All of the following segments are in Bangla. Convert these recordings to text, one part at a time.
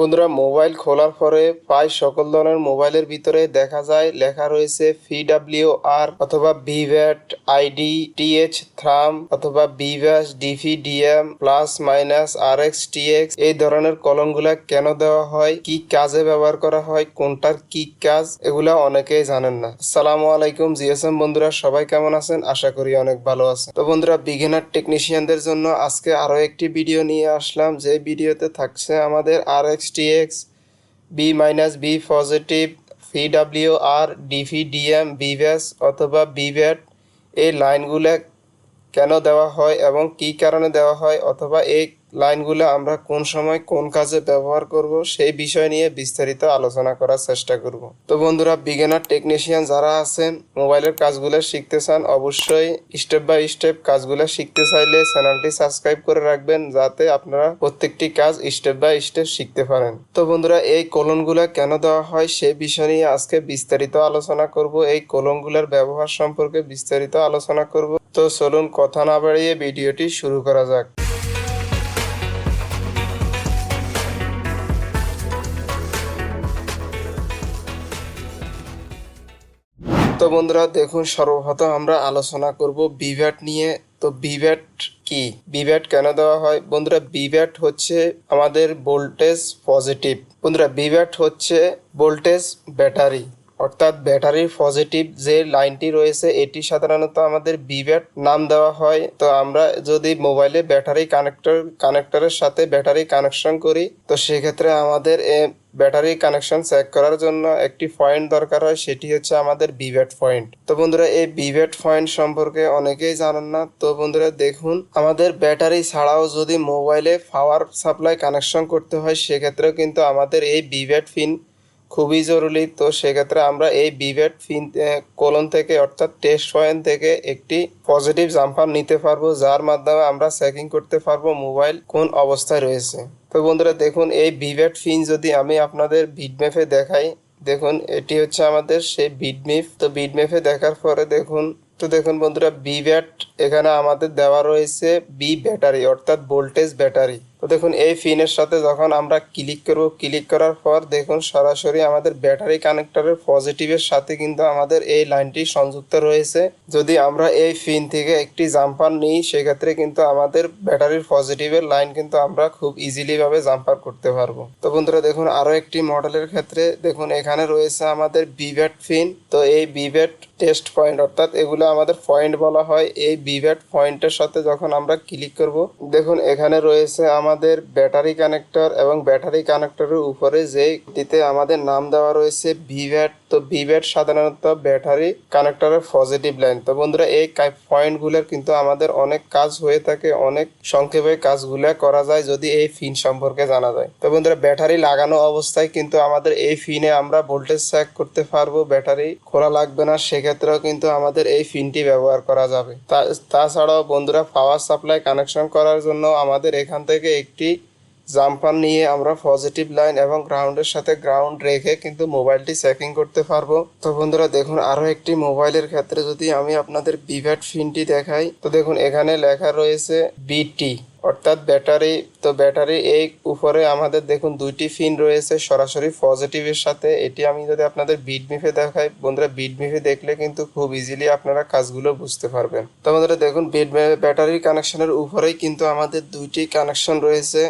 বন্ধুরা, মোবাইল খোলার পরে প্রায় সকল ধরনের মোবাইলের ভিতরে দেখা যায়, লেখা রয়েছে ফিডাব্লিউ আর অথবা বিভ্যাট আইডি টিএইচ থ্রাম অথবা VBUS DV DM plus minus R X TX এই ধরনের কলমগুলা কেন দেওয়া হয়, কি কাজে ব্যবহার করা হয়, কোনটার কি কাজ, এগুলা অনেকেই জানেন না। আসসালামু আলাইকুম, জিএসএম বন্ধুরা, সবাই কেমন আছেন? আশা করি অনেক ভালো আছেন। তো বন্ধুরা বিগিনার টেকনিশিয়ানদের জন্য আজকে আরও একটি ভিডিও নিয়ে আসলাম। যে ভিডিওতে থাকছে আমাদের R X TX V minus V positive VW আর ডিভি ডিএম বিভ্যাস অথবা বিভ্যাট এই লাইনগুলো কেন দেওয়া হয় এবং কি কারণে দেওয়া হয় অথবা এই লাইনগুলো আমরা কোন সময় কোন কাজে ব্যবহার করব সেই বিষয় নিয়ে বিস্তারিত আলোচনা করার চেষ্টা করব। তো বন্ধুরা বিগিনার টেকনিশিয়ান যারা আছেন, মোবাইলের কাজগুলো শিখতে চান, অবশ্যই স্টেপ বাই স্টেপ কাজগুলো শিখতে চাইলে চ্যানেলটি সাবস্ক্রাইব করে রাখবেন, যাতে আপনারা প্রত্যেকটি কাজ স্টেপ বাই স্টেপ শিখতে পারেন। তো বন্ধুরা, এই কলনগুলো কেন দেওয়া হয় সে বিষয় নিয়ে আজকে বিস্তারিত আলোচনা করব। এই কলমগুলোর ব্যবহার সম্পর্কে বিস্তারিত আলোচনা করব। তো চলুন, কথা না বাড়িয়ে ভিডিওটি শুরু করা যাক। বন্ধুরা, দেখুন, সর্বপ্রথম আমরা আলোচনা করব বিভ্যাট নিয়ে। তো বিভ্যাট কি? বিভ্যাট কেন দেওয়া হয়? বন্ধুরা, বিভ্যাট হচ্ছে আমাদের ভোল্টেজ পজিটিভ। বন্ধুরা, বিভ্যাট হচ্ছে ভোল্টেজ ব্যাটারি। অর্থাৎ ব্যাটারির পজিটিভ যে লাইনটি রয়েছে, এটি সাধারণত আমাদের বিভ্যাট নাম দেওয়া হয়। তো আমরা যদি মোবাইলে ব্যাটারি কানেক্টর, কানেক্টরের সাথে ব্যাটারি কানেকশন করি, তো সেক্ষেত্রে আমাদের ব্যাটারি কানেকশন চেক করার জন্য একটি পয়েন্ট দরকার হয়, সেটি হচ্ছে আমাদের বিভ্যাট পয়েন্ট। তো বন্ধুরা, এই বিভ্যাট পয়েন্ট সম্পর্কে অনেকেই জানেন না। তো বন্ধুরা, দেখুন, আমাদের ব্যাটারি ছাড়াও যদি মোবাইলে পাওয়ার সাপ্লাই কানেকশন করতে হয়, সেক্ষেত্রেও কিন্তু আমাদের এই বিভ্যাট পিন খুবই জরুরি। তো সেক্ষেত্রে আমরা এই বিভেট ফিন কোলন থেকে অর্থাৎ টেস্ট পয়েন্ট থেকে একটি পজিটিভ জাম্পার নিতে পারব, যার মাধ্যমে আমরা চেকিং করতে পারব মোবাইল কোন অবস্থায় রয়েছে। তো বন্ধুরা, দেখুন, এই বিভেট ফিন যদি আমি আপনাদের বিটম্যাপে দেখাই, দেখুন, এটি হচ্ছে আমাদের সেই বিটম্যাপ তো বিটম্যাপে দেখার পরে দেখুন, তো দেখুন বন্ধুরা বি ব্যাট এখানে আমাদের দেওয়া রয়েছে বি ব্যাটারি অর্থাৎ ভোল্টেজ ব্যাটারি দেখুন, এই ফিনের সাথে যখন আমরা ক্লিক করব ক্লিক করার পর দেখুন, সরাসরি আমাদের ব্যাটারি কানেক্টরের পজিটিভের সাথে কিন্তু আমাদের এই লাইনটি সংযুক্ত রয়েছে। যদি আমরা এই ফিন থেকে একটি জাম্পার নিই, সেক্ষেত্রে কিন্তু আমাদের ব্যাটারির পজিটিভের লাইন কিন্তু আমরা খুব ইজিলি ভাবে জাম্পার করতে পারব। তো বন্ধুরা, দেখুন, আরও একটি মডেলের ক্ষেত্রে দেখুন, এখানে রয়েছে আমাদের বিভ্যাট ফিন তো এই বিভ্যাট টেস্ট পয়েন্ট অর্থাৎ এগুলো আমাদের পয়েন্ট বলা হয়। এই বিভ্যাট পয়েন্টের সাথে যখন আমরা ক্লিক করব, দেখুন এখানে রয়েছে আমাদের ব্যাটারি কানেক্টর এবং ব্যাটারি কানেক্টরের উপরে যে দিতে আমাদের নাম দেওয়া রয়েছে ভিভ্যাট তো ভিভ্যাট সাধারণত ব্যাটারি কানেক্টরের পজিটিভ লাইন তো বন্ধুরা, এই পয়েন্টগুলোর কিন্তু আমাদের অনেক কাজ হয়ে থাকে, অনেক সংক্ষেপে কাজগুলো করা যায় যদি এই ফিন সম্পর্কে জানা যায়। তো বন্ধুরা ব্যাটারি লাগানো অবস্থায় কিন্তু আমাদের এই ফিনে আমরা ভোল্টেজ চেক করতে পারব। ব্যাটারি খোলা লাগবে না সেক্ষেত্রেও কিন্তু আমাদের এই ফিনটি ব্যবহার করা যাবে। তাছাড়াও বন্ধুরা পাওয়ার সাপ্লাই কানেকশন করার জন্য আমাদের এখান থেকে একটি জাম্পার নিয়ে আমরা পজিটিভ লাইন এবং গ্রাউন্ডের সাথে গ্রাউন্ড রেখে কিন্তু মোবাইলটি চেকিং করতে পারব। তো বন্ধুরা, দেখুন, আরও একটি মোবাইলের ক্ষেত্রে যদি আমি আপনাদের বিভ্যাট ফিনটি দেখাই, তো দেখুন, এখানে লেখা রয়েছে বিটি অর্থাৎ ব্যাটারি, তো ব্যাটারি এই উপরে আমাদের দেখুন দুইটি ফিন রয়েছে সরাসরি পজিটিভের সাথে। এটি আমি যদি আপনাদের বিট মিফে দেখাই, বন্ধুরা বিট মিফে দেখলে কিন্তু খুব ইজিলি আপনারা কাজগুলো বুঝতে পারবেন। তো বন্ধুরা দেখুন বিট ব্যাটারি কানেকশনের উপরেই কিন্তু আমাদের দুইটি কানেকশন রয়েছে।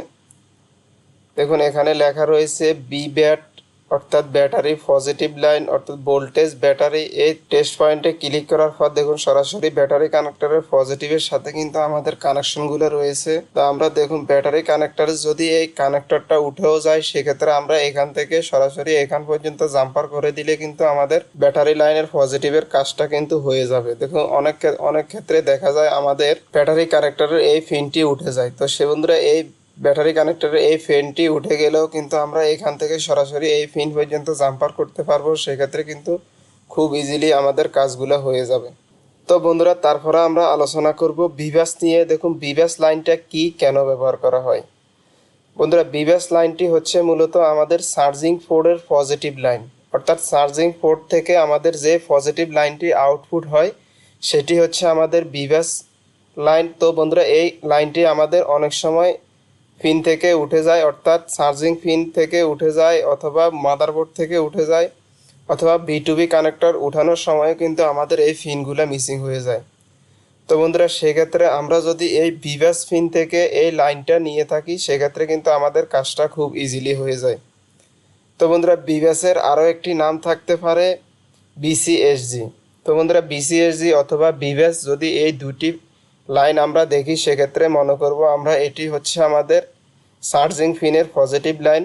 দেখুন এখানে লেখা রয়েছে বি ব্যাট অর্থাৎ ব্যাটারি পজিটিভ লাইন, অর্থাৎ ভোল্টেজ, ব্যাটারি এই টেস্ট পয়েন্টে ক্লিক করার পর দেখুন সরাসরি ব্যাটারি কানেক্টরের পজিটিভের সাথে কিন্তু আমাদের কানেকশনগুলো রয়েছে। তো আমরা দেখুন ব্যাটারি কানেক্টর যদি এই কানেক্টরটা উঠেও যায়, সেক্ষেত্রে আমরা এখান থেকে সরাসরি এখান পর্যন্ত জাম্পার করে দিলে কিন্তু আমাদের ব্যাটারি লাইনের পজিটিভের কাজটা কিন্তু হয়ে যাবে। দেখুন অনেক অনেক ক্ষেত্রে দেখা যায় আমাদের ব্যাটারি কানেক্টরের এই ফিনটি উঠে যায়। তো সে বন্ধুরা, এই ব্যাটারি কানেক্টরের এই ফেনটি উঠে গেলেও কিন্তু আমরা এখান থেকে সরাসরি এই ফিন পর্যন্ত জাম্পার করতে পারব। সেক্ষেত্রে কিন্তু খুব ইজিলি আমাদের কাজগুলো হয়ে যাবে। তো বন্ধুরা, তারপরে আমরা আলোচনা করব বিভাস নিয়ে। দেখুন, বিভাস লাইনটা কি কেন ব্যবহার করা হয়? বন্ধুরা, বিভাস লাইনটি হচ্ছে মূলত আমাদের চার্জিং ফোর্ডের পজিটিভ লাইন। অর্থাৎ চার্জিং পোর্ট থেকে আমাদের যে পজিটিভ লাইনটি আউটপুট হয়, সেটি হচ্ছে আমাদের বিভাস লাইন। তো বন্ধুরা, এই লাইনটি আমাদের অনেক সময় পিন থেকে উঠে যায়, অর্থাৎ চার্জিং পিন থেকে উঠে যায় অথবা মাদারবোর্ড থেকে উঠে যায় অথবা বি টু বি কানেক্টর উঠানোর সময় কিন্তু আমাদের এই ফিনগুলো মিসিং হয়ে যায়। তো বন্ধুরা, সেক্ষেত্রে আমরা যদি এই ভিভাস ফিন থেকে এই লাইনটা নিয়ে থাকি, সেক্ষেত্রে কিন্তু আমাদের কাজটা খুব ইজিলি হয়ে যায়। তো বন্ধুরা বিভাসের আরও একটি নাম থাকতে পারে বিসিএসজি তো বন্ধুরা বিসিএসজি অথবা বিভাস যদি এই দুটি লাইন আমরা দেখি, সেক্ষেত্রে মনে করব আমরা এটি হচ্ছে আমাদের চার্জিং পিনের পজিটিভ লাইন।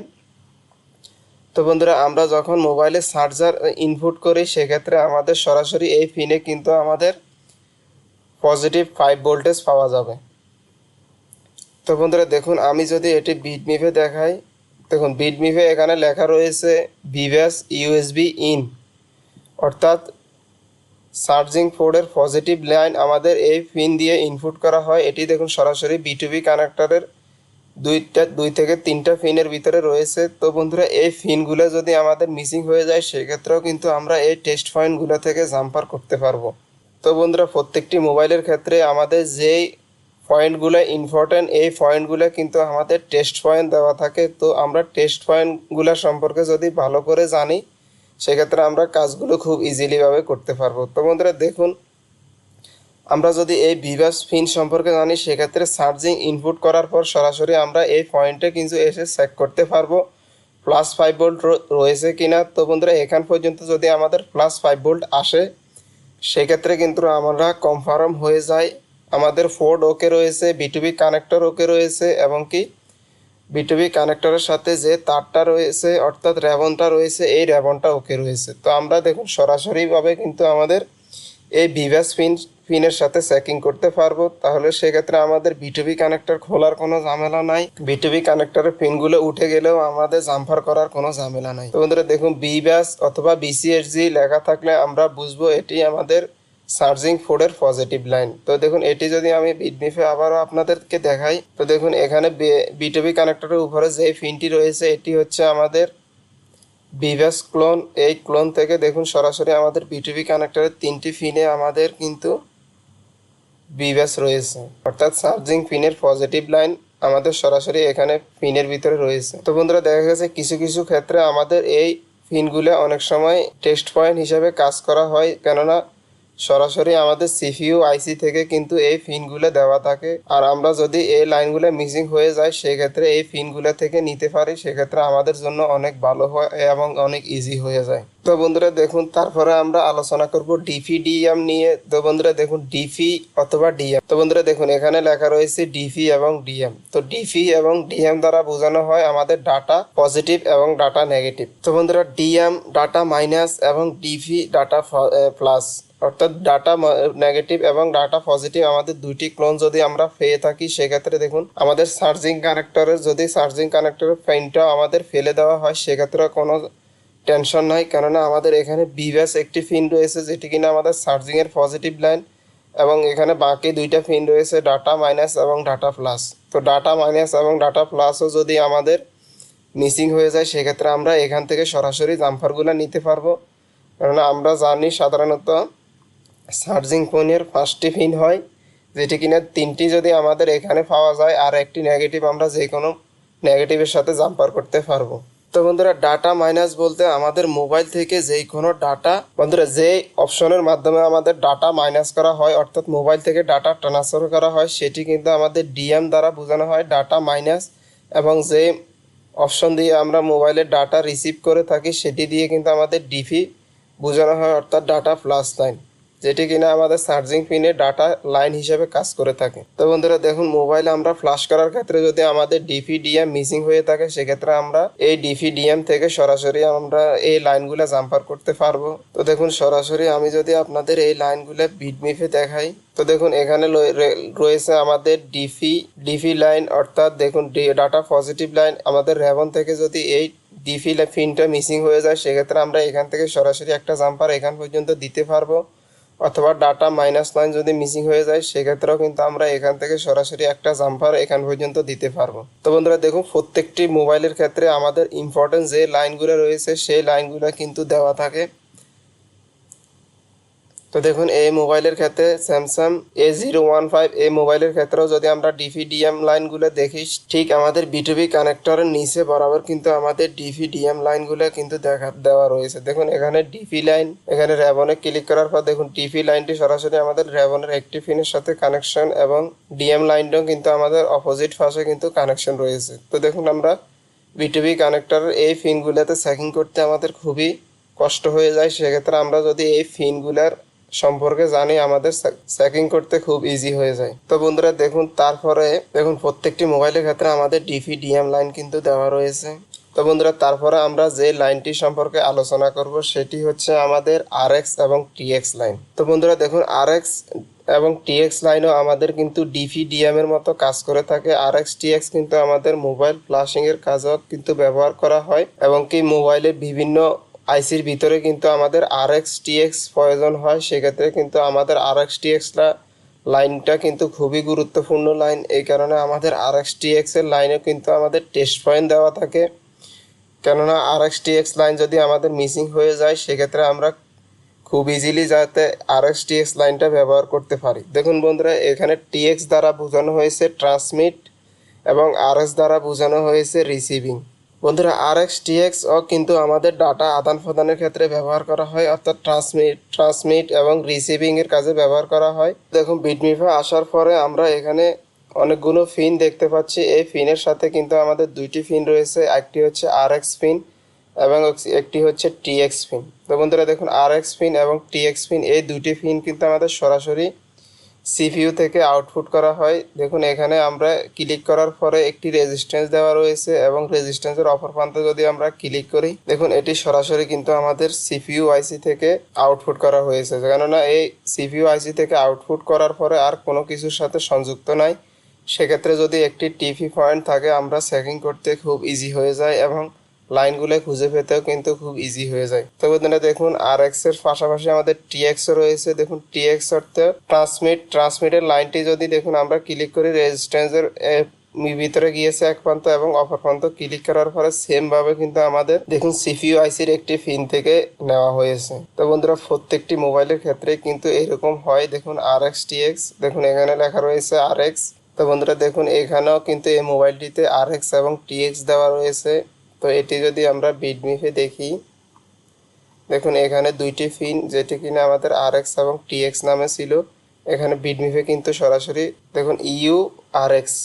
তো বন্ধুরা, আমরা যখন মোবাইলে চার্জার ইনপুট করি, সেক্ষেত্রে আমাদের সরাসরি এই পিনে কিন্তু আমাদের পজিটিভ ফাইভ ভোল্টেজ পাওয়া যাবে। তো বন্ধুরা, দেখুন, আমি যদি এটি বিট মিভে দেখাই, দেখুন বিট মিভে এখানে লেখা রয়েছে ভিভ্যাস ইউএসবি ইন। অর্থাৎ চার্জিং পোর্টের পজিটিভ লাইন আমাদের এই পিন দিয়ে ইনপুট করা হয়। এটি দেখুন সরাসরি বিটুবি কানেক্টরের দুইটা দুই থেকে তিনটা ফিনের ভিতরে রয়েছে। তো বন্ধুরা, এই ফিনগুলো যদি আমাদের মিসিং হয়ে যায়, সেক্ষেত্রেও কিন্তু আমরা এই টেস্ট পয়েন্টগুলো থেকে জাম্পার করতে পারব। তো বন্ধুরা, প্রত্যেকটি মোবাইলের ক্ষেত্রে আমাদের যেই পয়েন্টগুলো ইম্পর্টেন্ট এই পয়েন্টগুলো কিন্তু আমাদের টেস্ট পয়েন্ট দেওয়া থাকে। তো আমরা টেস্ট পয়েন্টগুলো সম্পর্কে যদি ভালো করে জানি সেক্ষেত্রে আমরা কাজগুলো খুব ইজিলিভাবে করতে পারব। তো বন্ধুরা, দেখুন, আমরা যদি এই ভিভাস ফিন সম্পর্কে জানি, সেক্ষেত্রে চার্জিং ইনপুট করার পর সরাসরি আমরা এই পয়েন্টে কিন্তু এসে চেক করতে পারব। প্লাস ফাইভ ভোল্ট রয়েছে কিনা। তো বন্ধুরা, এখান পর্যন্ত যদি আমাদের প্লাস ফাইভ ভোল্ট আসে, সেক্ষেত্রে কিন্তু আমরা কনফার্ম হয়ে যায়। আমাদের ফোর্ড ওকে রয়েছে বিটুবি কানেক্টর ওকে রয়েছে, এবং কি বিটুবি কানেক্টরের সাথে যে তারটা রয়েছে, অর্থাৎ র্যাবনটা রয়েছে, এই র্যাবনটা ওকে রয়েছে। তো আমরা দেখুন সরাসরিভাবে কিন্তু আমাদের এই ভিভাস পিন পিনের সাথে চেকিং করতে পারব। তাহলে সেক্ষেত্রে আমাদের বিটুবি কানেক্টর খোলার কোনো ঝামেলা নাই। বিটুবি কানেক্টরের পিনগুলো উঠে গেলেও আমাদের জাম্পার করার কোনো ঝামেলা নাই। তো বন্ধুরা দেখুন বি ব্যাস অথবা বিসিএসজি লেখা থাকলে আমরা বুঝব এটি আমাদের চার্জিং ফোর্ডের পজিটিভ লাইন। তো দেখুন, এটি যদি আমি বিডনিফে আবারও আপনাদেরকে দেখাই, তো দেখুন, এখানে বিটুবি কানেক্টরের উপরে যে ফিনটি রয়েছে, এটি হচ্ছে আমাদের বিভাস ক্লোন। এই ক্লোন থেকে দেখুন, সরাসরি আমাদের বিটুবি কানেক্টরের তিনটি ফিনে আমাদের কিন্তু বিভাস রয়েছে। অর্থাৎ চার্জিং পিনের পজিটিভ লাইন আমাদের সরাসরি এখানে পিনের ভিতরে রয়েছে। তো বন্ধুরা, দেখা গেছে কিছু কিছু ক্ষেত্রে আমাদের এই পিনগুলো অনেক সময় টেস্ট পয়েন্ট হিসাবে কাজ করা হয়, কেননা সরাসরি আমাদের সিপিইউ আইসি থেকে কিন্তু এই পিনগুলো দেওয়া থাকে। আর আমরা যদি এই লাইনগুলো মিসিং হয়ে যায়, সেক্ষেত্রে এই পিনগুলো থেকে নিতে পারি। সেক্ষেত্রে আমাদের জন্য অনেক ভালো হয় এবং অনেক ইজি হয়ে যায়। তো বন্ধুরা, দেখুন, তারপরে আমরা আলোচনা করব ডিফি ডিএম নিয়ে। তো বন্ধুরা, দেখুন ডিফি অথবা ডিএম তো বন্ধুরা, দেখুন, এখানে লেখা রয়েছে ডিফি এবং ডিএম তো ডিফি এবং ডিএম দ্বারা বোঝানো হয় আমাদের ডাটা পজিটিভ এবং ডাটা নেগেটিভ তো বন্ধুরা ডিএম ডাটা মাইনাস এবং ডিফি ডাটা প্লাস অর্থাৎ ডাটা নেগেটিভ এবং ডাটা পজিটিভ আমাদের দুইটি ক্লোন যদি আমরা পেয়ে থাকি, সেক্ষেত্রে দেখুন, আমাদের চার্জিং কানেক্টরের যদি চার্জিং কানেক্টরের ফ্যানটাও আমাদের ফেলে দেওয়া হয়, সেক্ষেত্রে কোনো টেনশন নাই। কেননা আমাদের এখানে বিভ্যাস একটি ফিন রয়েছে, যেটি কিনা আমাদের চার্জিংয়ের পজিটিভ লাইন এবং এখানে বাকি দুইটা ফিন রয়েছে ডাটা মাইনাস এবং ডাটা প্লাস তো ডাটা মাইনাস এবং ডাটা প্লাসও যদি আমাদের মিসিং হয়ে যায়, সেক্ষেত্রে আমরা এখান থেকে সরাসরি জাম্পারগুলো নিতে পারব। কেননা আমরা জানি সাধারণত চার্জিং ফোনের পাঁচটি পিন হয়, যেটি কিনা তিনটি যদি আমাদের এখানে পাওয়া যায়, আর একটি নেগেটিভ আমরা যে কোনো নেগেটিভের সাথে জাম্পার করতে পারব। তো বন্ধুরা ডাটা মাইনাস বলতে আমাদের মোবাইল থেকে যেই কোনো ডাটা বন্ধুরা, যে অপশনের মাধ্যমে আমাদের ডাটা মাইনাস করা হয়, অর্থাৎ মোবাইল থেকে ডাটা ট্রান্সফার করা হয়, সেটি কিন্তু আমাদের ডিএম দ্বারা বোঝানো হয় ডাটা মাইনাস এবং যে অপশন দিয়ে আমরা মোবাইলের ডাটা রিসিভ করে থাকি, সেটি দিয়ে কিন্তু আমাদের ডিফি বোঝানো হয়, অর্থাৎ ডাটা প্লাস লাইন যেটি কিনা আমাদের চার্জিং পিনে ডাটা লাইন হিসেবে কাজ করে থাকে। তো বন্ধুরা, দেখুন মোবাইলে আমরা ফ্লাশ করার ক্ষেত্রে যদি আমাদের ডিএম মিসিং হয়ে থাকে, সেক্ষেত্রে আমরা এই ডিএম থেকে সরাসরি আমরা এই লাইনগুলো জাম্পার করতে পারব। তো দেখুন, সরাসরি আমি যদি আপনাদের এই লাইনগুলো বিটমিফে দেখাই, তো দেখুন, এখানে রয়েছে আমাদের ডিফি ডিফি লাইন অর্থাৎ দেখুন ডাটা পজিটিভ লাইন আমাদের রেভন থেকে যদি এই ডিফি পিনটা মিসিং হয়ে যায়, সেক্ষেত্রে আমরা এখান থেকে সরাসরি একটা জাম্পার এখান পর্যন্ত দিতে পারব। অথবা ডাটা মাইনাস লাইন যদি মিসিং হয়ে যায়, সেক্ষেত্রেও কিন্তু আমরা এখান থেকে সরাসরি একটা জাম্পার এখান পর্যন্ত দিতে পারব। তো বন্ধুরা, দেখুন, প্রত্যেকটি মোবাইলের ক্ষেত্রে আমাদের ইম্পর্টেন্ট যে লাইনগুলো রয়েছে, সেই লাইনগুলো কিন্তু দেওয়া থাকে। তো দেখুন, এই মোবাইলের ক্ষেত্রে Samsung A zero one five এই মোবাইলের ক্ষেত্রেও যদি আমরা ডিভিডিএম লাইনগুলো দেখি, ঠিক আমাদের বিটুবি কানেক্টরের নিচে বরাবর কিন্তু আমাদের ডিভিডিএম লাইনগুলো কিন্তু দেখা, দেওয়া রয়েছে। দেখুন, এখানে ডিভি লাইন এখানে র্যাবনে ক্লিক করার পর দেখুন ডিভি লাইনটি সরাসরি আমাদের র্যাবনের একটি ফিনের সাথে কানেকশন এবং ডিএম লাইনটাও কিন্তু আমাদের অপোজিট পাশে কিন্তু কানেকশন রয়েছে। তো দেখুন, আমরা বিটুবি কানেক্টরের এই ফিনগুলোতে চেকিং করতে আমাদের খুবই কষ্ট হয়ে যায়। সেক্ষেত্রে আমরা যদি এই পিনগুলার সম্পর্কে জানি আমাদের চেকিং করতে খুব ইজি হয়ে যায়। তো বন্ধুরা দেখুন, তারপরে দেখুন, প্রত্যেকটি মোবাইলের ক্ষেত্রে আমাদের ডিভি ডিএম লাইন কিন্তু দেওয়া রয়েছে। তো বন্ধুরা, তারপরে আমরা যে লাইনটি সম্পর্কে আলোচনা করব, সেটি হচ্ছে আমাদের আরএক্স এবং টিএক্স লাইন তো বন্ধুরা দেখুন আরএক্স এবং টিএক্স লাইনও আমাদের কিন্তু ডিভি ডিএম এর মতো কাজ করে থাকে। আরএক্স টিএক্স কিন্তু আমাদের মোবাইল ফ্লাশিং এর কাজও কিন্তু ব্যবহার করা হয় এবং কি মোবাইলের বিভিন্ন আইসির ভিতরে কিন্তু আমাদের আর এক্স টিএক্স প্রয়োজন হয়, সেক্ষেত্রে কিন্তু আমাদের আর এক্স টিএক্সটা লাইনটা কিন্তু খুবই গুরুত্বপূর্ণ লাইন। এই কারণে আমাদের আর এক্স টিএক্স এর লাইনে কিন্তু আমাদের টেস্ট পয়েন্ট দেওয়া থাকে। কেননা আর এক্স টিএক্স লাইন যদি আমাদের মিসিং হয়ে যায়, সেক্ষেত্রে আমরা খুব ইজিলি যাতে আর এক্স টিএক্স লাইনটা ব্যবহার করতে পারি। দেখুন বন্ধুরা, এখানে টিএক্স দ্বারা বোঝানো হয়েছে ট্রান্সমিট এবং আর এস দ্বারা বোঝানো হয়েছে রিসিভিং বন্ধুরা আর এক্স টিএক্স ও কিন্তু আমাদের ডাটা আদান প্রদানের ক্ষেত্রে ব্যবহার করা হয়, অর্থাৎ ট্রান্সমিট ট্রান্সমিট এবং রিসিভিং এর কাজে ব্যবহার করা হয়। দেখুন বিটমিফা আসার পরে আমরা এখানে অনেকগুলো ফিন দেখতে পাচ্ছি। এই ফিনের সাথে কিন্তু আমাদের দুইটি ফিন রয়েছে, একটি হচ্ছে আর এক্স ফিন এবং একটি হচ্ছে টিএক্স ফিন তো বন্ধুরা, দেখুন আর এক্স ফিন এবং টিএক্স ফিন এই দুটি ফিন কিন্তু আমাদের সরাসরি সিপিইউ থেকে আউটপুট করা হয়। দেখুন, এখানে আমরা ক্লিক করার পরে একটি রেজিস্ট্যান্স দেওয়া রয়েছে এবং রেজিস্ট্যান্সের অপর প্রান্তে যদি আমরা ক্লিক করি, দেখুন, এটি সরাসরি কিন্তু আমাদের সিপিইউ আইসি থেকে আউটপুট করা হয়েছে। কেননা, এই সিপিইউ আইসি থেকে আউটপুট করার পরে আর কোনো কিছুর সাথে সংযুক্ত নাই। সেক্ষেত্রে যদি একটি টিভি পয়েন্ট থাকে, আমরা চেকিং করতে খুব ইজি হয়ে যায় এবং লাইনগুলো খুঁজে পেতেও কিন্তু খুব ইজি হয়ে যায়। তো বন্ধুরা দেখুন আর এক্সের পাশাপাশি আমাদের টিএক্স রয়েছে। দেখুন টিএক্স অর্থে ট্রান্সমিট ট্রান্সমিটের লাইনটি যদি দেখুন, আমরা ক্লিক করি রেজিস্ট্যান্সের ভিতরে গিয়েছে এক প্রান্ত এবং অপর প্রান্ত ক্লিক করার পরে সেম ভাবে কিন্তু আমাদের দেখুন সিপিইউ আইসির একটি ফিন থেকে নেওয়া হয়েছে। তো বন্ধুরা, প্রত্যেকটি মোবাইলের ক্ষেত্রে কিন্তু এরকম হয়। দেখুন আর এক্স টিএক্স দেখুন এখানে লেখা রয়েছে আর এক্স তো বন্ধুরা, দেখুন এখানেও কিন্তু এই মোবাইলটিতে আর এক্স এবং টিএক্স দেওয়া রয়েছে। তো এটি যদি আমরা বিডমিফে দেখি, দেখুন এখানে দুইটি ফিন যেটি কিনা আমাদের আর এক্স এবং টিএক্স নামে ছিল, এখানে বিডমিফে কিন্তু সরাসরি দেখুন U R X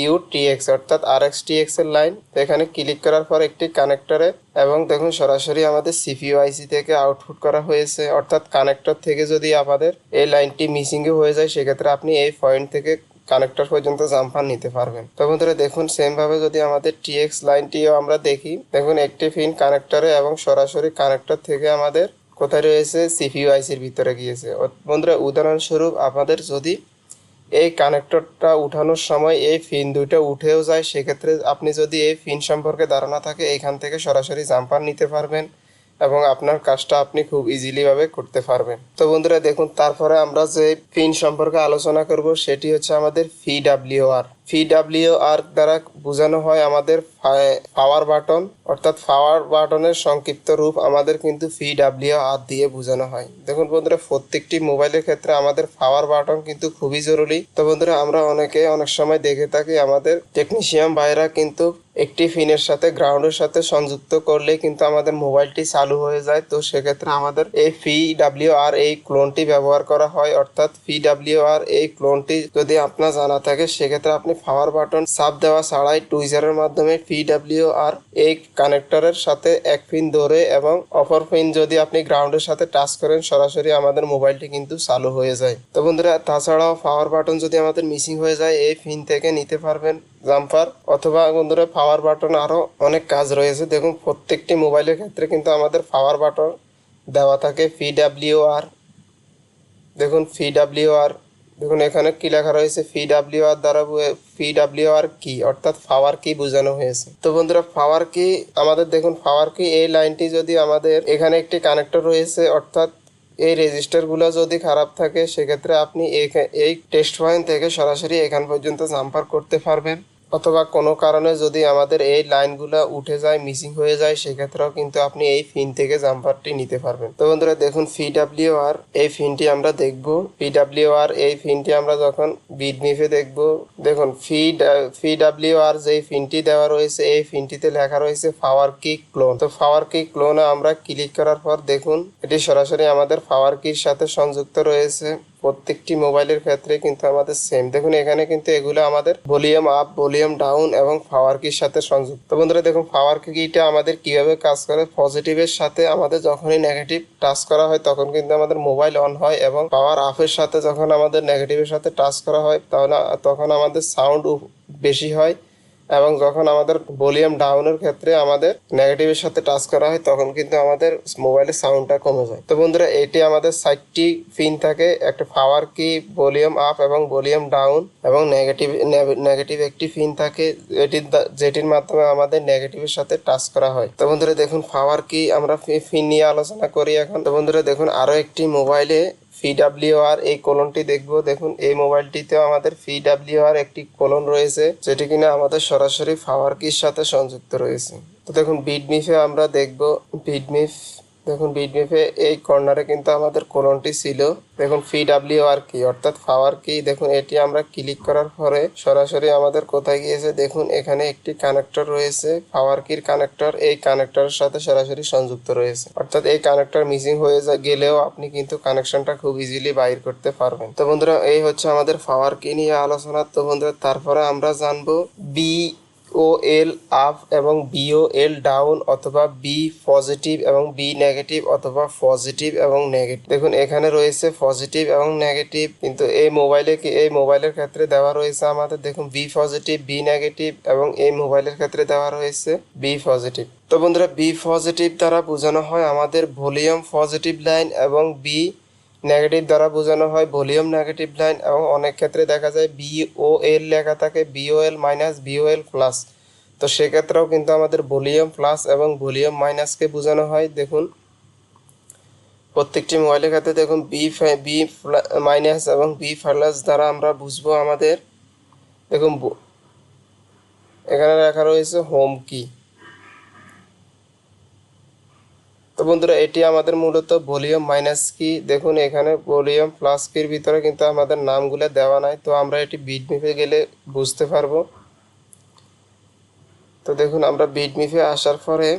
U TX অর্থাৎ আর এক্স টিএক্স এর লাইন এখানে ক্লিক করার পর একটি কানেক্টরে এবং দেখুন সরাসরি আমাদের সিপিইউ আইসি থেকে আউটপুট করা হয়েছে, অর্থাৎ কানেক্টর থেকে যদি আমাদের এই লাইনটি মিসিংয়ে হয়ে যায়, সেক্ষেত্রে আপনি এই পয়েন্ট থেকে কানেক্টর পর্যন্ত জাম্পার নিতে পারবেন। তো বন্ধুরা, দেখুন সেম ভাবে যদি আমাদের টিএক্স লাইনটিও আমরা দেখি, দেখুন, একটি ফিন কানেক্টরে এবং সরাসরি কানেক্টর থেকে আমাদের কোথায় রয়েছে? সিপিইউ আইসির ভিতরে গিয়েছে। বন্ধুরা, উদাহরণস্বরূপ আমাদের যদি এই কানেক্টরটা উঠানোর সময় এই ফিন দুইটা উঠেও যায়, সেক্ষেত্রে আপনি যদি এই ফিন সম্পর্কে ধারণা থাকে, এখান থেকে সরাসরি জাম্পার নিতে পারবেন। এবং আপনার কাজটা আপনি খুব ইজিলি ভাবে করতে পারবেন। তো বন্ধুরা দেখুন, তারপরে আমরা যে পিন সম্পর্কে আলোচনা করব, সেটি হচ্ছে আমাদের পিডাব্লিউআর পিডাব্লিউআর দ্বারা বোঝানো হয় আমাদের পাওয়ার বাটন অর্থাৎ পাওয়ার বাটনের সংক্ষিপ্ত রূপ আমাদের কিন্তু পিডাব্লিউআর দিয়ে বোঝানো হয়। দেখুন বন্ধুরা, প্রত্যেকটি মোবাইলের ক্ষেত্রে আমাদের পাওয়ার বাটন কিন্তু খুবই জরুরি। তো বন্ধুরা, আমরা অনেকে অনেক সময় দেখে থাকি আমাদের টেকনিশিয়ান ভাইরা কিন্তু একটি ফিনের সাথে গ্রাউন্ডের সাথে সংযুক্ত করলে কিন্তু আমাদের মোবাইলটি চালু হয়ে যায়। তো সেক্ষেত্রে আমাদের এই ফি ডাব্লিউ আর এই ক্লোনটি ব্যবহার করা হয়। অর্থাৎ ফি ডাব্লিউ আর এই ক্লোনটি যদি আপনার জানা থাকে, সেক্ষেত্রে আপনি পাওয়ার বাটন সাব দেওয়া ছাড়াই টুইজারের মাধ্যমে ফি ডাব্লিউ আর এই কানেক্টরের সাথে এক পিন ধরে এবং অপর পিন যদি আপনি গ্রাউন্ডের সাথে টাচ করেন, সরাসরি আমাদের মোবাইলটি কিন্তু চালু হয়ে যায়। তো বন্ধুরা, তাছাড়াও পাওয়ার বাটন যদি আমাদের মিসিং হয়ে যায়, এই পিন থেকে নিতে পারবেন জাম্পার অথবা বন্ধুরা পাওয়ার বাটন আরও অনেক কাজ রয়েছে। দেখুন, প্রত্যেকটি মোবাইলের ক্ষেত্রে কিন্তু আমাদের পাওয়ার বাটন দেওয়া থাকে পিডাব্লিউ আর দেখুন পিডাব্লিউ আর দেখুন, এখানে কি লেখা রয়েছে? পি ডাব্লিউ আর দ্বারা পি ডাব্লিউ আর কি অর্থাৎ পাওয়ার কি বোঝানো হয়েছে। তো বন্ধুরা পাওয়ার কি আমাদের দেখুন পাওয়ার কি এই লাইনটি যদি আমাদের এখানে একটি কানেক্টর রয়েছে, অর্থাৎ এই রেজিস্টারগুলো যদি খারাপ থাকে, সেক্ষেত্রে আপনি এই টেস্ট পয়েন্ট থেকে সরাসরি এখান পর্যন্ত জাম্পার করতে পারবেন। অথবা কোনো কারণে যদি আমাদের এই লাইনগুলো উঠে যায়, মিসিং হয়ে যায়, সেক্ষেত্রেও কিন্তু আপনি এই ফিন থেকে জাম্পারটি নিতে পারবেন। তো বন্ধুরা, দেখুন পিডাব্লিউ আর এই ফিনটি আমরা দেখব। পিডাব্লিউ আর এই ফিনটি আমরা যখন বিড বিডমিফে দেখব, দেখুন ফি পিডাব্লিউ আর যে ফিনটি দেওয়া রয়েছে, এই ফিনটিতে লেখা রয়েছে পাওয়ার কি ক্লোন। তো পাওয়ার কি ক্লোনে আমরা ক্লিক করার পর দেখুন, এটি সরাসরি আমাদের পাওয়ার কির সাথে সংযুক্ত রয়েছে। প্রত্যেকটি মোবাইলের ক্ষেত্রে কিন্তু আমাদের সেম দেখুন, এখানে কিন্তু এগুলো আমাদের ভলিউম আপ ভলিউম ডাউন এবং পাওয়ার কির সাথে সংযুক্ত। বন্ধুরা, দেখুন পাওয়ার কিটা আমাদের কীভাবে কাজ করে? পজিটিভের সাথে আমাদের যখনই নেগেটিভ টাচ করা হয়, তখন কিন্তু আমাদের মোবাইল অন হয় এবং পাওয়ার আপের সাথে যখন আমাদের নেগেটিভের সাথে টাচ করা হয়, তাহলে, তখন আমাদের সাউন্ড বেশি হয়। এবং যখন আমাদের ভলিউম ডাউনের ক্ষেত্রে আমাদের নেগেটিভের সাথে টাচ করা হয়, তখন কিন্তু আমাদের মোবাইলের সাউন্ডটা কমে যায়। তো বন্ধুরা, এটি আমাদের সাইটটি পিন থাকে, একটা পাওয়ার কি ভলিউম আপ এবং ভলিউম ডাউন এবং নেগেটিভ নেগেটিভ একটি পিন থাকে এটির যেটির মাধ্যমে আমাদের নেগেটিভের সাথে টাচ করা হয়। তো বন্ধুরা, দেখুন পাওয়ার কি আমরা পিন নিয়ে আলোচনা করি এখন। তো বন্ধুরা, দেখুন, আরও একটি মোবাইলে আর এই কলনটি দেখব। দেখুন, এই মোবাইলটিতেও আমাদের আর একটি কলন রয়েছে, যেটি কিনা আমাদের সরাসরি পাওয়ার কির সাথে সংযুক্ত রয়েছে। তো দেখুন বিডমিফে আমরা দেখব বিডমিফ দেখুন বিডমিফে এই কর্নারে কিন্তু আমাদের কলনটি ছিল। দেখুন আর কি অর্থাৎ পাওয়ার কি দেখুন, এটি আমরা ক্লিক করার পরে সরাসরি আমাদের কোথায় গিয়েছে? দেখুন, এখানে একটি কানেক্টর রয়েছে। পাওয়ার কির কানেক্টর এই কানেক্টরের সাথে সরাসরি সংযুক্ত রয়েছে। অর্থাৎ এই কানেক্টর মিসিং হয়ে গেলেও আপনি কিন্তু কানেকশনটা খুব ইজিলি বাইর করতে পারবেন। তো বন্ধুরা, এই হচ্ছে আমাদের পাওয়ার কি নিয়ে আলোচনা। তো বন্ধুরা, তারপরে আমরা জানব বি ও এল আপ এবং বিও এল ডাউন অথবা বি পজিটিভ এবং বি নেগেটিভ অথবা পজিটিভ এবং নেগেটিভ দেখুন, এখানে রয়েছে পজিটিভ এবং নেগেটিভ কিন্তু এই মোবাইলে কি, এই মোবাইলের ক্ষেত্রে দেওয়া রয়েছে আমাদের, দেখুন বি পজিটিভ বি নেগেটিভ এবং এই মোবাইলের ক্ষেত্রে দেওয়া রয়েছে বি পজিটিভ তো বন্ধুরা বি পজিটিভ দ্বারা বোঝানো হয় আমাদের ভলিউম পজিটিভ লাইন এবং বি নেগেটিভ দ্বারা বোঝানো হয় ভলিউম নেগেটিভ লাইন এবং অনেক ক্ষেত্রে দেখা যায় বিও এল লেখা থাকে বিওএল মাইনাস বিওএল প্লাস তো সেক্ষেত্রেও কিন্তু আমাদের ভলিউম প্লাস এবং ভলিউম মাইনাসকে বোঝানো হয়। দেখুন, প্রত্যেকটি মোবাইলের ক্ষেত্রে দেখুন বি বি মাইনাস এবং বি প্লাস দ্বারা আমরা বুঝব আমাদের, দেখুন এখানে লেখা রয়েছে হোম কি তো বন্ধুরা, এটি আমাদের মূলত ভলিউম মাইনাস কি? দেখুন, এখানে ভলিউম প্লাস কির ভিতরে কিন্তু আমাদের নামগুলো দেওয়া নাই, তো আমরা এটি বিট মিফে গেলে বুঝতে পারব। তো দেখুন, আমরা বিট মিফে আসার পরে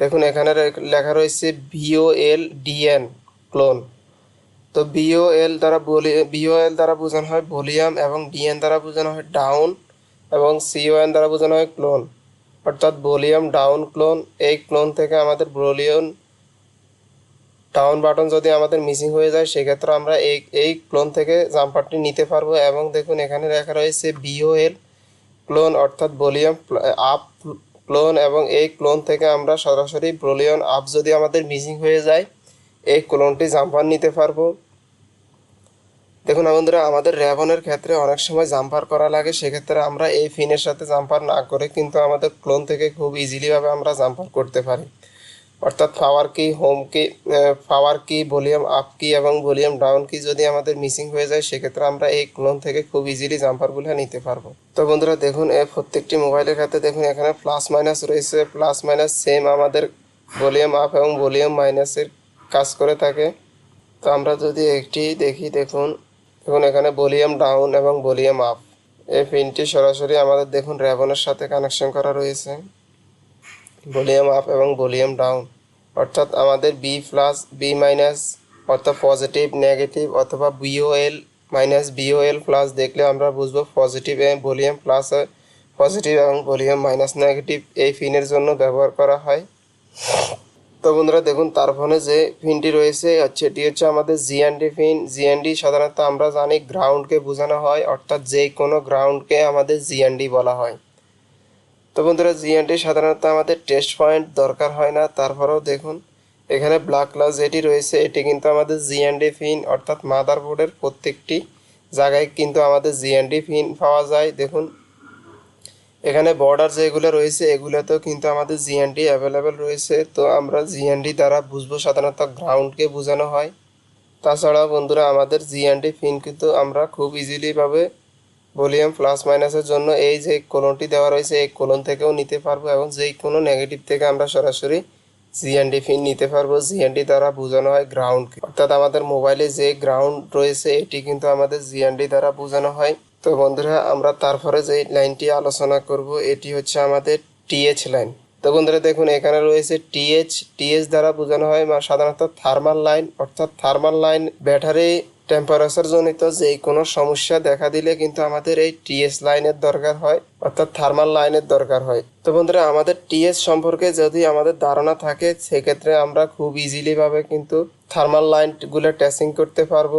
দেখুন, এখানে লেখা রয়েছে ভিওএল ডিএন ক্লোন। তো বিওএল দ্বারা বলি বিওএল দ্বারা বোঝানো হয় ভলিউম এবং ডিএন দ্বারা বোঝানো হয় ডাউন এবং সিওএন দ্বারা বোঝানো হয় ক্লোন। অর্থাৎ ভলিউম ডাউন ক্লোন, এই ক্লোন থেকে আমাদের ভলিউম ডাউন বাটন যদি আমাদের মিসিং হয়ে যায়, সেক্ষেত্রে আমরা এই এই ক্লোন থেকে জাম্পারটি নিতে পারব। এবং দেখুন এখানে লেখা রয়েছে বিওএল ক্লোন, অর্থাৎ ভলিউম আপ ক্লোন। এবং এই ক্লোন থেকে আমরা সরাসরি ভলিউম আপ যদি আমাদের মিসিং হয়ে যায়, এই ক্লোনটি জাম্পার নিতে পারব। দেখুন বন্ধুরা, আমাদের র্যাবনের ক্ষেত্রে অনেক সময় জাম্পার করা লাগে, সেক্ষেত্রে আমরা এই ফিনের সাথে জাম্পার না করে কিন্তু আমাদের ক্লোন থেকে খুব ইজিলিভাবে আমরা জাম্পার করতে পারি। অর্থাৎ পাওয়ার কি, হোম কি পাওয়ার কি, ভলিউম আপ কি এবং ভলিউম ডাউন কি যদি আমাদের মিসিং হয়ে যায়, সেক্ষেত্রে আমরা এই ক্লোন থেকে খুব ইজিলি জাম্পারগুলো নিতে পারব। তো বন্ধুরা, দেখুন এই প্রত্যেকটি মোবাইলের ক্ষেত্রে দেখুন এখানে প্লাস মাইনাস রয়েছে, প্লাস মাইনাস সেম আমাদের ভলিউম আপ এবং ভলিউম মাইনাসের কাজ করে থাকে। তো আমরা যদি একটি দেখি, দেখুন দেখুন এখানে ভলিউম ডাউন এবং ভলিউম আপ। এই পিনটি সরাসরি আমাদের দেখুন র্যাবনের সাথে কানেকশন করা রয়েছে। ভলিউম আপ এবং ভলিউম ডাউন। অর্থাৎ আমাদের বি প্লাস বি মাইনাস অর্থাৎ পজিটিভ নেগেটিভ অথবা বিওএল মাইনাস বিওএল প্লাস দেখলে আমরা বুঝব পজিটিভ এবং ভলিউম প্লাস পজিটিভ এবং ভলিউম মাইনাস নেগেটিভ এই পিনের জন্য ব্যবহার করা হয়। তো বন্ধুরা দেখুন, তার ফোনে যে পিনটি রয়েছে হচ্ছে এটি হচ্ছে আমাদের জিএনডি পিন জিএনডি সাধারণত আমরা জানি গ্রাউন্ডকে বোঝানো হয়, অর্থাৎ যে কোনো গ্রাউন্ডকে আমাদের জিএনডি বলা হয়। তো বন্ধুরা জিএনডি সাধারণত আমাদের টেস্ট পয়েন্ট দরকার হয় না। তারপরেও দেখুন, এখানে ব্ল্যাক ক্লাস যেটি রয়েছে, এটি কিন্তু আমাদের জিএনডি পিন অর্থাৎ মাদারবোর্ডের প্রত্যেকটি জায়গায় কিন্তু আমাদের জিএনডি পিন পাওয়া যায়। দেখুন এখানে বর্ডার যেগুলো রয়েছে, এগুলোতেও কিন্তু আমাদের জিএনডি অ্যাভেলেবেল রয়েছে। তো আমরা জিএনডি দ্বারা বুঝব সাধারণত গ্রাউন্ডকে বোঝানো হয়। তাছাড়া বন্ধুরা, আমাদের জিএনডি ফিন কিন্তু আমরা খুব ইজিলিভাবে ভলিউম প্লাস মাইনাসের জন্য এই যে কোলনটি দেওয়া রয়েছে, এই কোলন থেকেও নিতে পারব এবং যেই কোনো নেগেটিভ থেকে আমরা সরাসরি জিএনডি ফিন নিতে পারব। জিএনডি দ্বারা বোঝানো হয় গ্রাউন্ডকে অর্থাৎ আমাদের মোবাইলে যে গ্রাউন্ড রয়েছে, এটি কিন্তু আমাদের জিএনডি দ্বারা বোঝানো হয়। তো বন্ধুরা, আমরা তারপরে যে লাইনটি আলোচনা করব, এটি হচ্ছে আমাদের টিএইচ লাইন। তো বন্ধুরা, দেখুন, এখানে রয়েছে টিএইচ টিএইচ দ্বারা বোঝানো হয় সাধারণত থার্মাল লাইন, অর্থাৎ থার্মাল লাইন ব্যাটারি টেম্পারেচার জনিত যে কোনো সমস্যা দেখা দিলে কিন্তু আমাদের এই টিএস লাইনের দরকার হয়, অর্থাৎ থার্মাল লাইনের দরকার হয়। তো বন্ধুরা, আমাদের টিএস সম্পর্কে যদি আমাদের ধারণা থাকে, সেক্ষেত্রে আমরা খুব ইজিলি ভাবে কিন্তু থার্মাল লাইনগুলো টেস্টিং করতে পারব।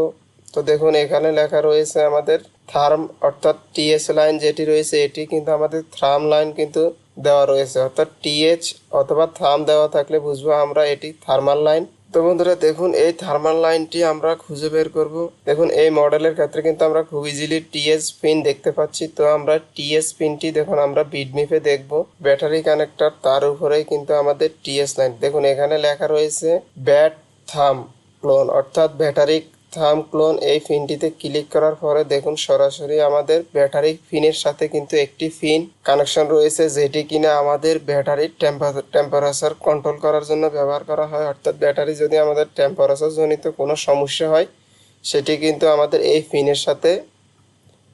তো দেখুন, এখানে লেখা রয়েছে আমাদের থার্ম, অর্থাৎ টিএস লাইন যেটি রয়েছে, এটি কিন্তু আমাদের থার্ম লাইন কিন্তু দেওয়া রয়েছে। অর্থাৎ টিএইচ অথবা থার্ম দেওয়া থাকলে বুঝব আমরা এটি থার্মাল লাইন। তো বন্ধুরা, দেখুন, এই থার্মাল লাইনটি আমরা খুঁজে বের করব। দেখুন, এই মডেলের ক্ষেত্রে কিন্তু আমরা খুব ইজিলি টিএস পিন দেখতে পাচ্ছি। তো আমরা টিএস পিনটি দেখুন, আমরা বিডমিপে দেখব। ব্যাটারি কানেক্টর, তার উপরেই কিন্তু আমাদের টিএস লাইন। দেখুন, এখানে লেখা রয়েছে ব্যাট থাম ক্লোন, অর্থাৎ ব্যাটারি থাম ক্লোন এই ফিনটিতে ক্লিক করার পরে দেখুন সরাসরি আমাদের ব্যাটারি ফিনের সাথে কিন্তু একটি ফিন কানেকশন রয়েছে, যেটি কিনা আমাদের ব্যাটারির টেম্পারেচার কন্ট্রোল করার জন্য ব্যবহার করা হয়। অর্থাৎ ব্যাটারি যদি আমাদের টেম্পারেচার জনিত কোনো সমস্যা হয়, সেটি কিন্তু আমাদের এই ফিনের সাথে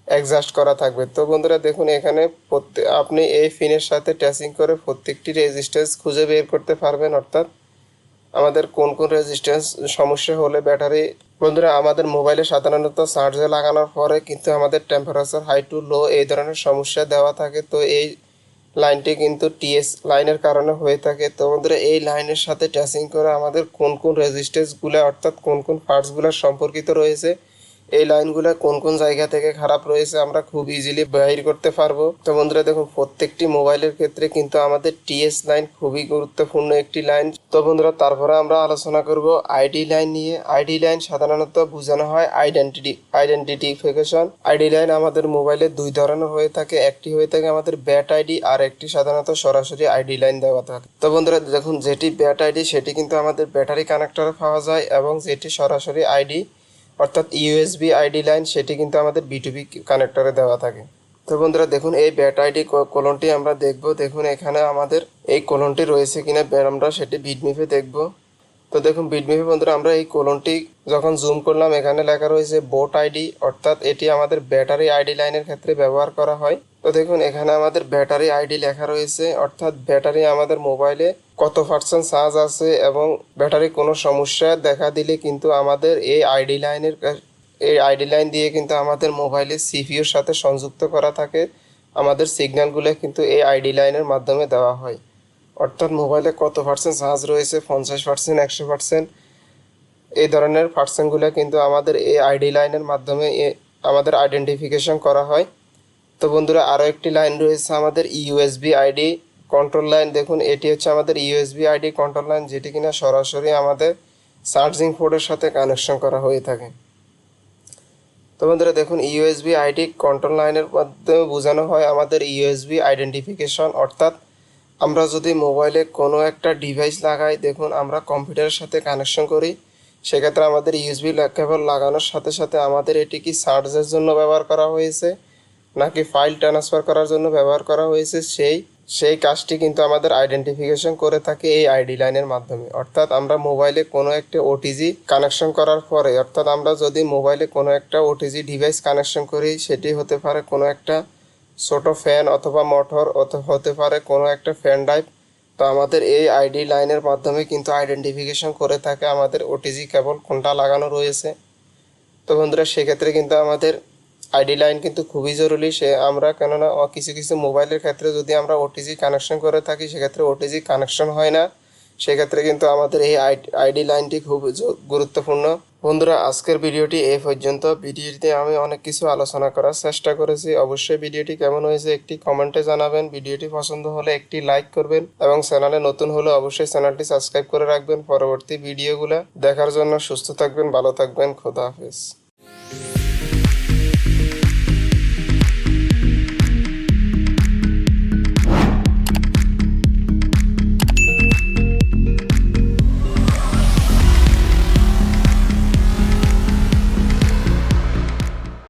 অ্যাডজাস্ট করা থাকবে। তো বন্ধুরা, দেখুন এখানে প্রত্যেক আপনি এই ফিনের সাথে ট্যাচিং করে প্রত্যেকটি রেজিস্ট্যান্স খুঁজে বের করতে পারবেন। অর্থাৎ আমাদের কোন কোন রেজিস্ট্যান্স সমস্যা হলে ব্যাটারি বন্ধুরা, আমাদের মোবাইলে সাধারণত চার্জে লাগানোর পরে কিন্তু আমাদের টেম্পারেচার হাই টু লো এই ধরনের সমস্যা দেওয়া থাকে। তো এই লাইনটি কিন্তু টিএস লাইনের কারণে হয়ে থাকে। তো বন্ধুরা, এই লাইনের সাথে ট্যাচিং করে আমাদের কোন কোন রেজিস্ট্যান্সগুলো অর্থাৎ কোন কোন পার্টসগুলো সম্পর্কিত রয়েছে এই লাইনগুলো কোন কোন জায়গা থেকে খারাপ রয়েছে আমরা খুব ইজিলি বাইর করতে পারব। তো বন্ধুরা, দেখুন, প্রত্যেকটি মোবাইলের ক্ষেত্রে কিন্তু আমাদের টিএস লাইন খুবই গুরুত্বপূর্ণ একটি লাইন তো বন্ধুরা, তারপরে আমরা আলোচনা করব আইডি লাইন নিয়ে। আইডি লাইন সাধারণত বোঝানো হয় আইডেন্টিটি আইডেন্টিফিকেশন আইডি লাইন আমাদের মোবাইলে দুই ধরনের হয়ে থাকে। একটি হয়ে থাকে আমাদের ব্যাট আইডি আর একটি সাধারণত সরাসরি আইডি লাইন দেওয়া থাকে। তো বন্ধুরা, দেখুন, যেটি ব্যাট আইডি সেটি কিন্তু আমাদের ব্যাটারি কানেক্টরে পাওয়া যায় এবং যেটি সরাসরি আইডি অর্থাৎ ইউএসবি আইডি লাইন সেটি কিন্তু আমাদের বিটুবি কানেক্টরে দেওয়া থাকে। তো বন্ধুরা, দেখুন, এই ব্যাট আইডি কলনটি আমরা দেখব। দেখুন, এখানে আমাদের এই কলনটি রয়েছে কিনা আমরা সেটি বিডমিফে দেখব। তো দেখুন বিডমিফে বন্ধুরা, আমরা এই কলনটি যখন জুম করলাম, এখানে লেখা রয়েছে বোট আইডি অর্থাৎ এটি আমাদের ব্যাটারি আইডি লাইনের ক্ষেত্রে ব্যবহার করা হয়। তো দেখুন, এখানে আমাদের ব্যাটারি আইডি লেখা রয়েছে। অর্থাৎ ব্যাটারি আমাদের মোবাইলে কত পার্সেন্ট চার্জ আছে এবং ব্যাটারি কোনো সমস্যা দেখা দিলে কিন্তু আমাদের এই আইডি লাইনের এই আইডি লাইন দিয়ে কিন্তু আমাদের মোবাইলে সিপিইউর সাথে সংযুক্ত করা থাকে। আমাদের সিগন্যালগুলো কিন্তু এই আইডি লাইনের মাধ্যমে দেওয়া হয়। অর্থাৎ মোবাইলে কত পার্সেন্ট চার্জ রয়েছে? পঞ্চাশ পার্সেন্ট একশো পার্সেন্ট এই ধরনের পার্সেন্টগুলো কিন্তু আমাদের এই আইডি লাইনের মাধ্যমে আমাদের আইডেন্টিফিকেশন করা হয়। তো বন্ধুরা আরও একটি লাইন রয়েছে আমাদের ইউএসবি আইডি কন্ট্রোল লাইন দেখুন, এটি হচ্ছে আমাদের ইউএসবি আইডি কন্ট্রোল লাইন যেটি কিনা সরাসরি আমাদের চার্জিং পোর্টের সাথে কানেকশন করা হয়ে থাকে। তো বন্ধুরা, দেখুন ইউএসবি আইডি কন্ট্রোল লাইনের মাধ্যমে বোঝানো হয় আমাদের ইউএসবি আইডেন্টিফিকেশন অর্থাৎ আমরা যদি মোবাইলে কোনো একটা ডিভাইস লাগাই, দেখুন, আমরা কম্পিউটারের সাথে কানেকশন করি, সেক্ষেত্রে আমাদের ইউএসবি কেবল লাগানোর সাথে সাথে আমাদের এটি কি চার্জের জন্য ব্যবহার করা হয়েছে। নাকি ফাইল ট্রান্সফার করার জন্য ব্যবহার করা হয়েছে সেই সেই কাজটি কিন্তু আমাদের আইডেন্টিফিকেশন করে থাকে এই আইডি লাইনের মাধ্যমে। অর্থাৎ আমরা মোবাইলে কোনো একটা ওটিজি কানেকশন করার পরে, অর্থাৎ আমরা যদি মোবাইলে কোনো একটা ওটিজি ডিভাইস কানেকশন করি, সেটি হতে পারে কোনো একটা ছোট ফ্যান অথবা মোটর হতে পারে কোনো একটা ফ্যান ড্রাইভ তো আমাদের এই আইডি লাইনের মাধ্যমে কিন্তু আইডেন্টিফিকেশন করে থাকে আমাদের ওটিজি কেবল কোনটা লাগানো রয়েছে। তো বন্ধুরা, সেক্ষেত্রে কিন্তু আমাদের আইডি লাইন কিন্তু খুবই জরুরি, সে আমরা কেননা কিছু কিছু মোবাইলের ক্ষেত্রে যদি আমরা ওটিজি কানেকশন করে থাকি, সেক্ষেত্রে ওটিজি কানেকশন হয় না। সেক্ষেত্রে কিন্তু আমাদের এই আইডি লাইনটি খুব গুরুত্বপূর্ণ। বন্ধুরা, আজকের ভিডিওটি এ পর্যন্ত। ভিডিওটিতে আমি অনেক কিছু আলোচনা করার চেষ্টা করেছি। অবশ্যই ভিডিওটি কেমন হয়েছে একটি কমেন্টে জানাবেন। ভিডিওটি পছন্দ হলে একটি লাইক করবেন এবং চ্যানেলে নতুন হলে অবশ্যই চ্যানেলটি সাবস্ক্রাইব করে রাখবেন। পরবর্তী ভিডিওগুলো দেখার জন্য সুস্থ থাকবেন, ভালো থাকবেন। খোদা হাফেজ।